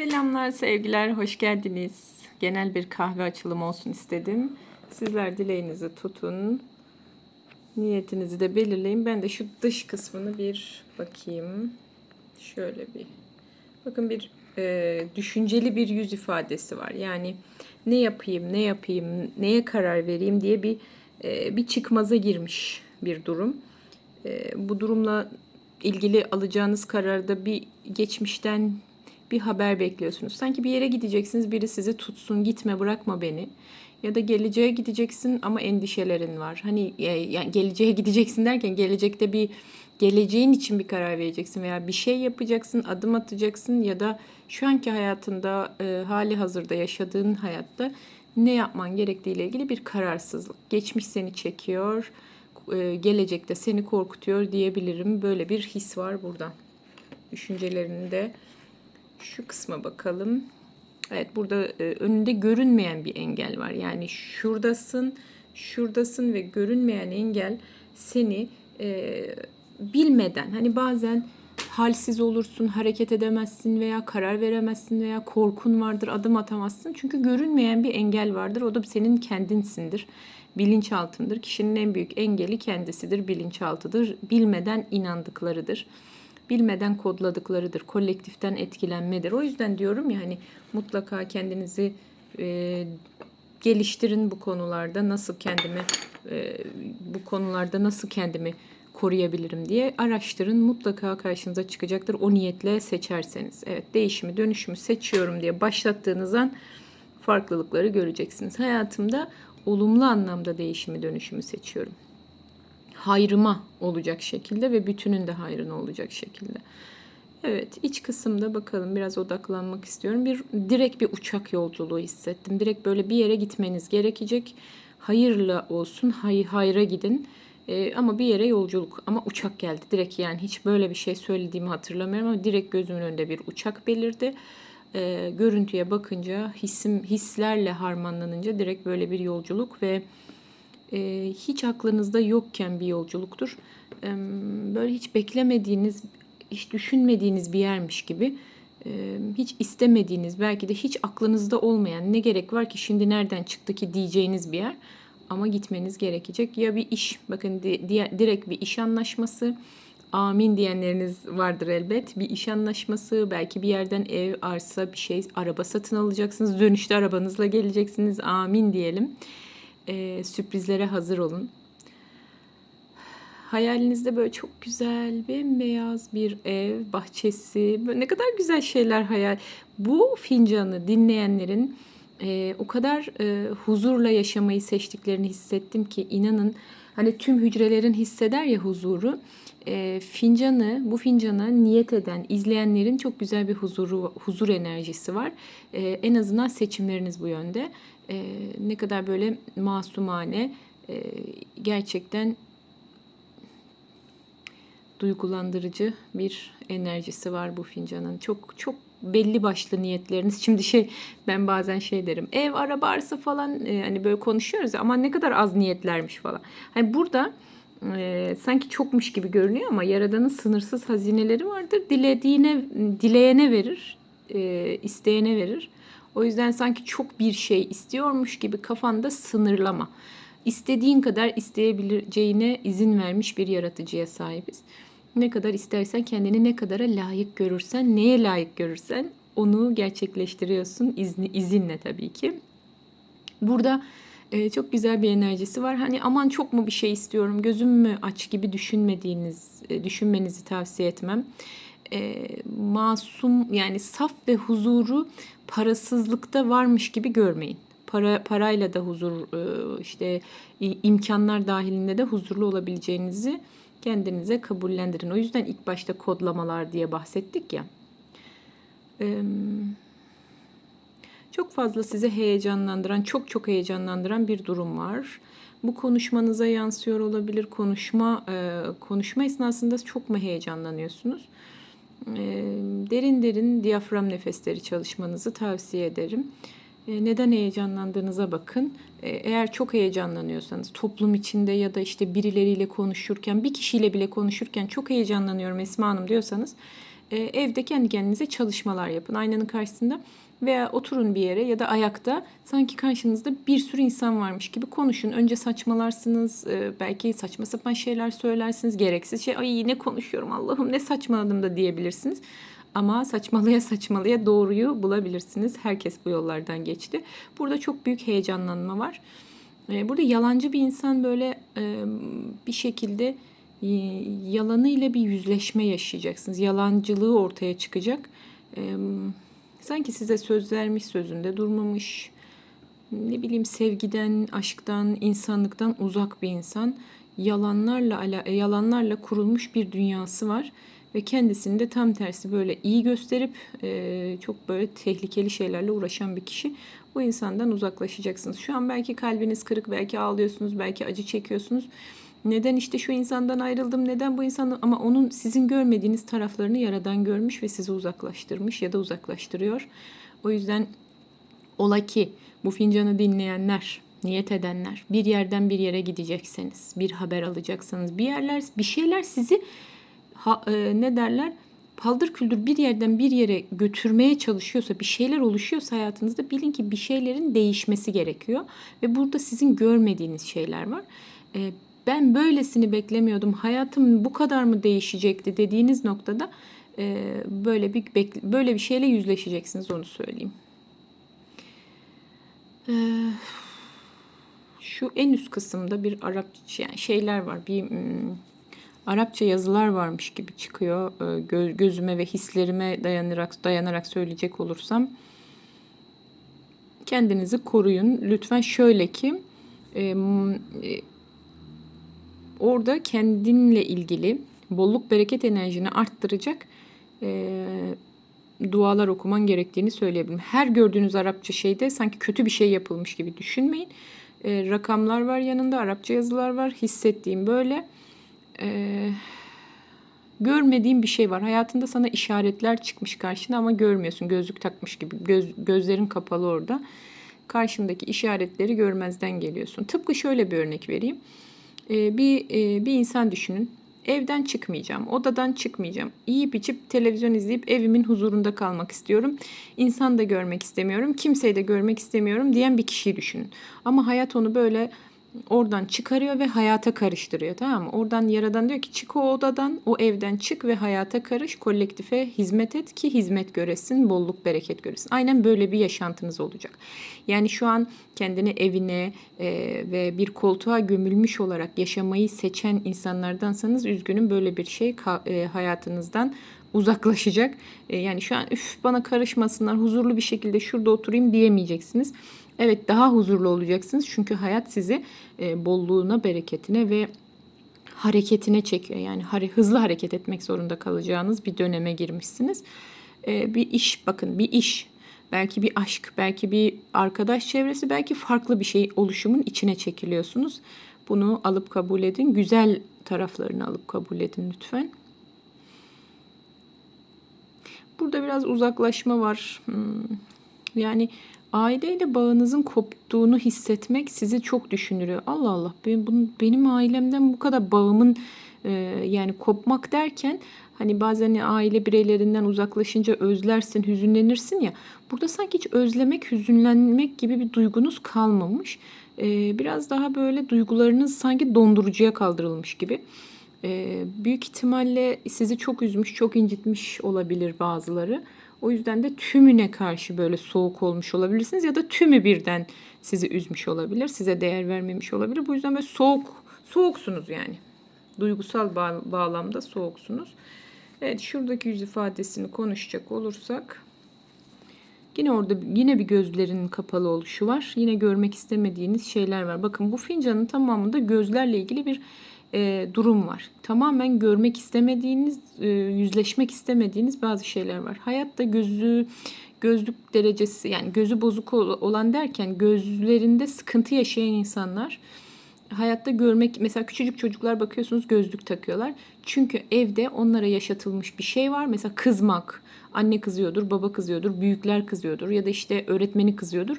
Selamlar, sevgiler, hoş geldiniz. Genel bir kahve açılımı olsun istedim. Sizler dileğinizi tutun. Niyetinizi de belirleyin. Ben de şu dış kısmını bir bakayım. Şöyle bir. Bakın bir e, düşünceli bir yüz ifadesi var. Yani ne yapayım, ne yapayım, neye karar vereyim diye bir e, bir çıkmaza girmiş bir durum. E, bu durumla ilgili alacağınız kararda bir geçmişten bir haber bekliyorsunuz. Sanki bir yere gideceksiniz, biri sizi tutsun, gitme, bırakma beni. Ya da geleceğe gideceksin ama endişelerin var. Hani e, yani geleceğe gideceksin derken gelecekte bir geleceğin için bir karar vereceksin veya bir şey yapacaksın, adım atacaksın ya da şu anki hayatında e, hali hazırda yaşadığın hayatta ne yapman gerektiği ile ilgili bir kararsızlık. Geçmiş seni çekiyor, e, gelecekte seni korkutuyor diyebilirim. Böyle bir his var burada. Düşüncelerinde şu kısma bakalım. Evet burada e, önünde görünmeyen bir engel var. Yani şuradasın, şuradasın ve görünmeyen engel seni e, bilmeden hani bazen halsiz olursun, hareket edemezsin veya karar veremezsin veya korkun vardır, adım atamazsın. Çünkü görünmeyen bir engel vardır. O da senin kendinsindir. Bilinçaltındır. Kişinin en büyük engeli kendisidir, bilinçaltıdır. Bilmeden inandıklarıdır bilmeden kodladıklarıdır. Kolektiften etkilenmedir. O yüzden diyorum ya hani mutlaka kendinizi e, geliştirin bu konularda. Nasıl kendimi e, bu konularda nasıl kendimi koruyabilirim diye araştırın. Mutlaka karşınıza çıkacaktır. O niyetle seçerseniz. Evet değişimi, dönüşümü seçiyorum diye başlattığınız an farklılıkları göreceksiniz. Hayatımda olumlu anlamda değişimi, dönüşümü seçiyorum hayrıma olacak şekilde ve bütünün de hayrına olacak şekilde. Evet iç kısımda bakalım biraz odaklanmak istiyorum. Bir direkt bir uçak yolculuğu hissettim. Direkt böyle bir yere gitmeniz gerekecek. Hayırlı olsun, hay, hayra gidin. Ee, ama bir yere yolculuk ama uçak geldi direkt yani hiç böyle bir şey söylediğimi hatırlamıyorum ama direkt gözümün önünde bir uçak belirdi. Ee, görüntüye bakınca hissim hislerle harmanlanınca direkt böyle bir yolculuk ve e, hiç aklınızda yokken bir yolculuktur. E, böyle hiç beklemediğiniz, hiç düşünmediğiniz bir yermiş gibi. E, hiç istemediğiniz, belki de hiç aklınızda olmayan ne gerek var ki şimdi nereden çıktı ki diyeceğiniz bir yer. Ama gitmeniz gerekecek. Ya bir iş, bakın di, di, direkt bir iş anlaşması, amin diyenleriniz vardır elbet. Bir iş anlaşması, belki bir yerden ev, arsa, bir şey, araba satın alacaksınız. Dönüşte arabanızla geleceksiniz. Amin diyelim e, sürprizlere hazır olun. Hayalinizde böyle çok güzel, bembeyaz bir ev, bahçesi, böyle ne kadar güzel şeyler hayal. Bu fincanı dinleyenlerin e, o kadar e, huzurla yaşamayı seçtiklerini hissettim ki inanın hani tüm hücrelerin hisseder ya huzuru. E, fincanı, bu fincanı niyet eden izleyenlerin çok güzel bir huzuru, huzur enerjisi var. E, en azından seçimleriniz bu yönde e, ne kadar böyle masumane e, gerçekten duygulandırıcı bir enerjisi var bu fincanın. Çok çok belli başlı niyetleriniz. Şimdi şey ben bazen şey derim. Ev, araba, arsa falan e, hani böyle konuşuyoruz ama ne kadar az niyetlermiş falan. Hani burada e, sanki çokmuş gibi görünüyor ama Yaradan'ın sınırsız hazineleri vardır. Dilediğine, dileyene verir, e, isteyene verir. O yüzden sanki çok bir şey istiyormuş gibi kafanda sınırlama. İstediğin kadar isteyebileceğine izin vermiş bir yaratıcıya sahibiz. Ne kadar istersen kendini ne kadara layık görürsen, neye layık görürsen onu gerçekleştiriyorsun izni, izinle tabii ki. Burada e, çok güzel bir enerjisi var. Hani aman çok mu bir şey istiyorum, gözüm mü aç gibi düşünmediğiniz, e, düşünmenizi tavsiye etmem. E, masum yani saf ve huzuru parasızlıkta varmış gibi görmeyin. Para parayla da huzur e, işte imkanlar dahilinde de huzurlu olabileceğinizi kendinize kabullendirin. O yüzden ilk başta kodlamalar diye bahsettik ya. Çok fazla size heyecanlandıran, çok çok heyecanlandıran bir durum var. Bu konuşmanıza yansıyor olabilir. Konuşma e, konuşma esnasında çok mu heyecanlanıyorsunuz? Derin derin diyafram nefesleri çalışmanızı tavsiye ederim. Neden heyecanlandığınıza bakın. Eğer çok heyecanlanıyorsanız toplum içinde ya da işte birileriyle konuşurken bir kişiyle bile konuşurken çok heyecanlanıyorum Esma Hanım diyorsanız evde kendi kendinize çalışmalar yapın aynanın karşısında veya oturun bir yere ya da ayakta sanki karşınızda bir sürü insan varmış gibi konuşun. Önce saçmalarsınız, e, belki saçma sapan şeyler söylersiniz, gereksiz şey. Ay ne konuşuyorum Allah'ım ne saçmaladım da diyebilirsiniz. Ama saçmalıya saçmalıya doğruyu bulabilirsiniz. Herkes bu yollardan geçti. Burada çok büyük heyecanlanma var. E, Burada yalancı bir insan böyle e, bir şekilde yalanıyla bir yüzleşme yaşayacaksınız. Yalancılığı ortaya çıkacak. Sanki size söz vermiş sözünde durmamış. Ne bileyim sevgiden, aşktan, insanlıktan uzak bir insan. Yalanlarla ala- e, yalanlarla kurulmuş bir dünyası var ve kendisini de tam tersi böyle iyi gösterip e, çok böyle tehlikeli şeylerle uğraşan bir kişi. Bu insandan uzaklaşacaksınız. Şu an belki kalbiniz kırık, belki ağlıyorsunuz, belki acı çekiyorsunuz. Neden işte şu insandan ayrıldım, neden bu insandan ama onun sizin görmediğiniz taraflarını yaradan görmüş ve sizi uzaklaştırmış ya da uzaklaştırıyor. O yüzden ola ki bu fincanı dinleyenler, niyet edenler bir yerden bir yere gidecekseniz, bir haber alacaksınız, bir yerler, bir şeyler sizi ha- e, ne derler? Paldır küldür bir yerden bir yere götürmeye çalışıyorsa, bir şeyler oluşuyorsa hayatınızda bilin ki bir şeylerin değişmesi gerekiyor. Ve burada sizin görmediğiniz şeyler var. E, ben böylesini beklemiyordum, hayatım bu kadar mı değişecekti dediğiniz noktada e, böyle bir böyle bir şeyle yüzleşeceksiniz onu söyleyeyim. E, şu en üst kısımda bir Arapça yani şeyler var. Bir hmm, Arapça yazılar varmış gibi çıkıyor. Gö- gözüme ve hislerime dayanarak dayanarak söyleyecek olursam kendinizi koruyun. Lütfen şöyle ki e, e, orada kendinle ilgili bolluk bereket enerjini arttıracak e, dualar okuman gerektiğini söyleyebilirim. Her gördüğünüz Arapça şeyde sanki kötü bir şey yapılmış gibi düşünmeyin. E, rakamlar var yanında, Arapça yazılar var. Hissettiğim böyle. E, görmediğin bir şey var. Hayatında sana işaretler çıkmış karşına ama görmüyorsun. Gözlük takmış gibi. Göz, gözlerin kapalı orada. Karşındaki işaretleri görmezden geliyorsun. Tıpkı şöyle bir örnek vereyim. E, bir e, bir insan düşünün. Evden çıkmayacağım, odadan çıkmayacağım. Yiyip içip televizyon izleyip evimin huzurunda kalmak istiyorum. İnsan da görmek istemiyorum, kimseyi de görmek istemiyorum diyen bir kişiyi düşünün. Ama hayat onu böyle oradan çıkarıyor ve hayata karıştırıyor tamam mı? Oradan yaradan diyor ki çık o odadan, o evden çık ve hayata karış, kolektife hizmet et ki hizmet göresin, bolluk bereket göresin. Aynen böyle bir yaşantınız olacak. Yani şu an kendini evine e, ve bir koltuğa gömülmüş olarak yaşamayı seçen insanlardansanız üzgünüm böyle bir şey e, hayatınızdan uzaklaşacak. E, yani şu an üf bana karışmasınlar huzurlu bir şekilde şurada oturayım diyemeyeceksiniz. Evet daha huzurlu olacaksınız çünkü hayat sizi e, bolluğuna, bereketine ve hareketine çekiyor. Yani hızlı hareket etmek zorunda kalacağınız bir döneme girmişsiniz. E, bir iş bakın bir iş belki bir aşk, belki bir arkadaş çevresi, belki farklı bir şey oluşumun içine çekiliyorsunuz. Bunu alıp kabul edin. Güzel taraflarını alıp kabul edin lütfen. Burada biraz uzaklaşma var. Hmm. Yani aileyle bağınızın koptuğunu hissetmek sizi çok düşündürüyor. Allah Allah benim, benim ailemden bu kadar bağımın e, yani kopmak derken hani bazen aile bireylerinden uzaklaşınca özlersin, hüzünlenirsin ya. Burada sanki hiç özlemek, hüzünlenmek gibi bir duygunuz kalmamış. E, biraz daha böyle duygularınız sanki dondurucuya kaldırılmış gibi. E, büyük ihtimalle sizi çok üzmüş, çok incitmiş olabilir bazıları. O yüzden de tümüne karşı böyle soğuk olmuş olabilirsiniz ya da tümü birden sizi üzmüş olabilir, size değer vermemiş olabilir. Bu yüzden böyle soğuk, soğuksunuz yani. Duygusal bağ- bağlamda soğuksunuz. Evet, şuradaki yüz ifadesini konuşacak olursak Yine orada yine bir gözlerinin kapalı oluşu var. Yine görmek istemediğiniz şeyler var. Bakın bu fincanın tamamında gözlerle ilgili bir e, durum var. Tamamen görmek istemediğiniz, e, yüzleşmek istemediğiniz bazı şeyler var. Hayatta gözü gözlük derecesi yani gözü bozuk ol- olan derken gözlerinde sıkıntı yaşayan insanlar hayatta görmek mesela küçücük çocuklar bakıyorsunuz gözlük takıyorlar. Çünkü evde onlara yaşatılmış bir şey var. Mesela kızmak. Anne kızıyordur, baba kızıyordur, büyükler kızıyordur ya da işte öğretmeni kızıyordur.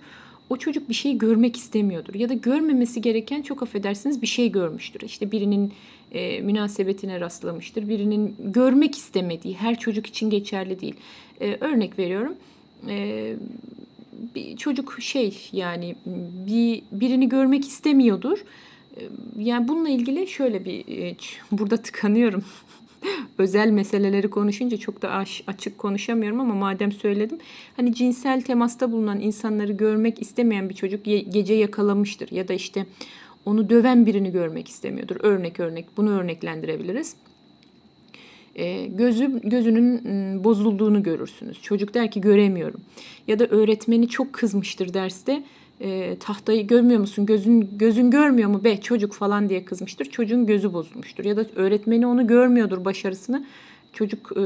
O çocuk bir şey görmek istemiyordur ya da görmemesi gereken çok affedersiniz bir şey görmüştür. İşte birinin e, münasebetine rastlamıştır. Birinin görmek istemediği her çocuk için geçerli değil. E, örnek veriyorum. E, bir çocuk şey yani bir birini görmek istemiyordur. E, Yani bununla ilgili şöyle bir e, burada tıkanıyorum. Özel meseleleri konuşunca çok da açık konuşamıyorum ama madem söyledim. Hani cinsel temasta bulunan insanları görmek istemeyen bir çocuk gece yakalamıştır ya da işte onu döven birini görmek istemiyordur. Örnek örnek bunu örneklendirebiliriz. E, gözü gözünün m, bozulduğunu görürsünüz. Çocuk der ki göremiyorum. Ya da öğretmeni çok kızmıştır derste. E, tahtayı görmüyor musun? Gözün gözün görmüyor mu be çocuk falan diye kızmıştır. Çocuğun gözü bozulmuştur. Ya da öğretmeni onu görmüyordur başarısını. Çocuk e,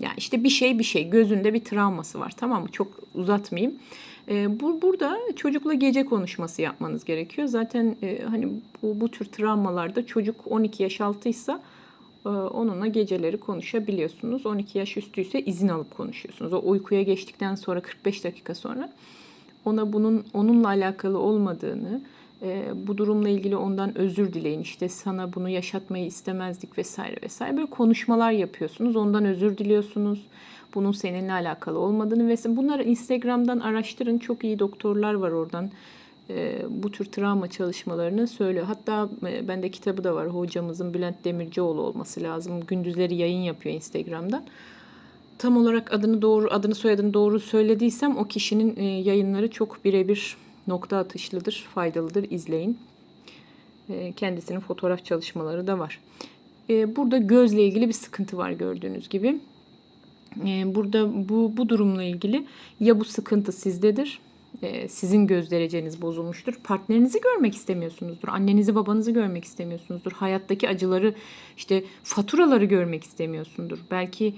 yani işte bir şey bir şey gözünde bir travması var tamam mı? Çok uzatmayayım. E, bu burada çocukla gece konuşması yapmanız gerekiyor. Zaten e, hani bu, bu tür travmalarda çocuk 12 yaş altıysa ee, Onunla geceleri konuşabiliyorsunuz. 12 yaş üstüyse izin alıp konuşuyorsunuz. O uykuya geçtikten sonra 45 dakika sonra ona bunun onunla alakalı olmadığını, e, bu durumla ilgili ondan özür dileyin. İşte sana bunu yaşatmayı istemezdik vesaire vesaire. Böyle konuşmalar yapıyorsunuz. Ondan özür diliyorsunuz. Bunun seninle alakalı olmadığını ve bunları Instagram'dan araştırın. Çok iyi doktorlar var oradan e, bu tür travma çalışmalarını söylüyor. Hatta e, bende kitabı da var. Hocamızın Bülent Demircioğlu olması lazım. Gündüzleri yayın yapıyor Instagram'dan. Tam olarak adını doğru, adını soyadını doğru söylediysem o kişinin e, yayınları çok birebir nokta atışlıdır, faydalıdır. İzleyin. E, kendisinin fotoğraf çalışmaları da var. E, burada gözle ilgili bir sıkıntı var gördüğünüz gibi. E, burada bu, bu durumla ilgili ya bu sıkıntı sizdedir sizin göz dereceniz bozulmuştur. Partnerinizi görmek istemiyorsunuzdur. Annenizi babanızı görmek istemiyorsunuzdur. Hayattaki acıları işte faturaları görmek istemiyorsundur. Belki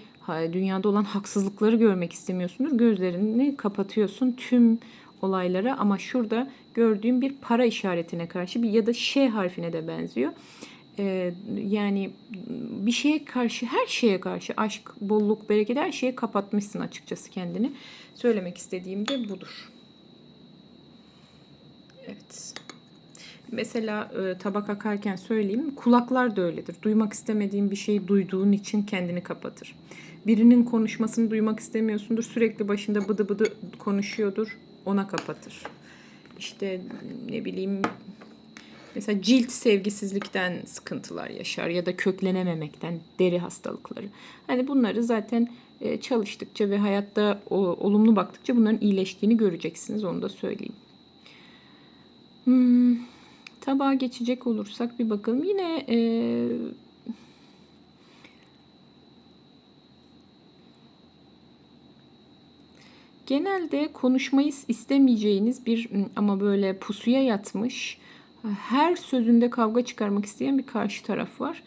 dünyada olan haksızlıkları görmek istemiyorsundur. Gözlerini kapatıyorsun tüm olaylara ama şurada gördüğüm bir para işaretine karşı bir ya da şey harfine de benziyor. Ee, yani bir şeye karşı her şeye karşı aşk, bolluk, bereket her şeye kapatmışsın açıkçası kendini. Söylemek istediğim de budur. Evet. Mesela e, tabak akarken söyleyeyim. Kulaklar da öyledir. Duymak istemediğin bir şeyi duyduğun için kendini kapatır. Birinin konuşmasını duymak istemiyorsundur. Sürekli başında bıdı bıdı konuşuyordur. Ona kapatır. İşte ne bileyim mesela cilt sevgisizlikten sıkıntılar yaşar ya da köklenememekten deri hastalıkları. Hani bunları zaten e, çalıştıkça ve hayatta olumlu baktıkça bunların iyileştiğini göreceksiniz. Onu da söyleyeyim. Hmm, tabağa geçecek olursak bir bakalım. Yine e, genelde konuşmayı istemeyeceğiniz bir ama böyle pusuya yatmış her sözünde kavga çıkarmak isteyen bir karşı taraf var.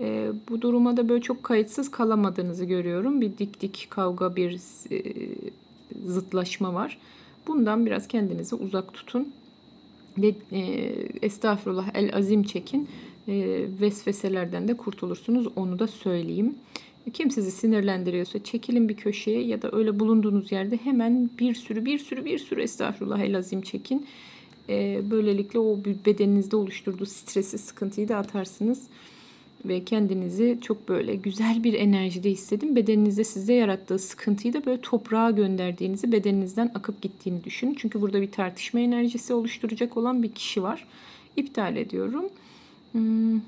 E, bu duruma da böyle çok kayıtsız kalamadığınızı görüyorum. Bir dik dik kavga, bir e, zıtlaşma var. Bundan biraz kendinizi uzak tutun ve e, estağfurullah el azim çekin e, vesveselerden de kurtulursunuz onu da söyleyeyim. Kim sizi sinirlendiriyorsa çekilin bir köşeye ya da öyle bulunduğunuz yerde hemen bir sürü bir sürü bir sürü estağfurullah el azim çekin. E, böylelikle o bedeninizde oluşturduğu stresi sıkıntıyı da atarsınız ve kendinizi çok böyle güzel bir enerjide hissedin. Bedeninizde size yarattığı sıkıntıyı da böyle toprağa gönderdiğinizi, bedeninizden akıp gittiğini düşünün. Çünkü burada bir tartışma enerjisi oluşturacak olan bir kişi var. İptal ediyorum. Hmm.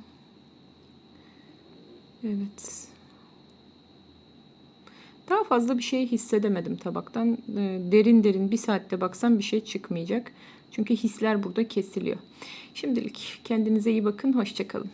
Evet. Daha fazla bir şey hissedemedim tabaktan. Ee, Derin derin bir saatte baksam bir şey çıkmayacak. Çünkü hisler burada kesiliyor. Şimdilik kendinize iyi bakın. Hoşçakalın.